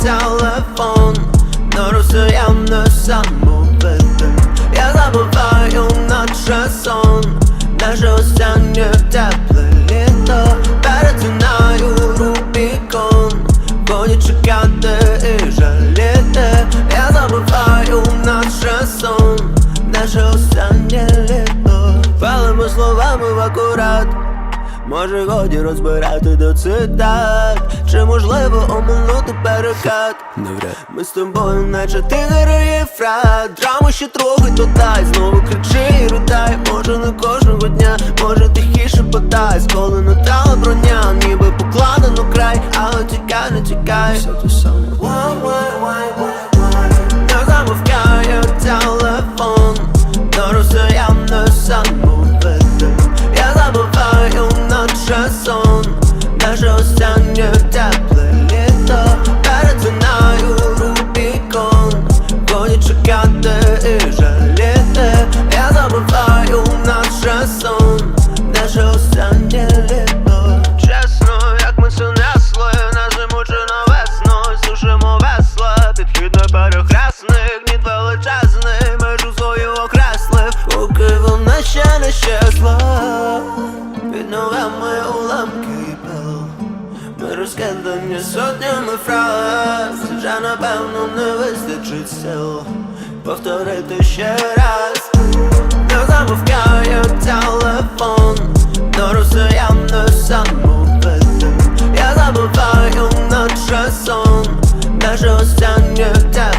телефон. Но я не самовидим Я забуваю наче сон. Даже останнє тепле літо. Перетинаю Рубікон. Боні чекати і жаліти. Я забуваю наче сон. Даже останнє літо. Палимо словами в акурат. Може годі розбирати до цитат. Чи можливо оминути перекат. Навряд. Ми з тобою, наче ти і фрат. Драму ще трохи додай Знову кричи і ридай Може не кожного дня, може тихіше подай. Сколи натала броня, ніби покладено край Але тікай, не тікай. Все те саме Під ногами уламки і пил Ми розкидані сотнями фраз Вже напевно не вистачить сил Повторити ще раз. Не замовкає телефон До росіян не самовитим Я забуваю наче сон Наше останнє тепло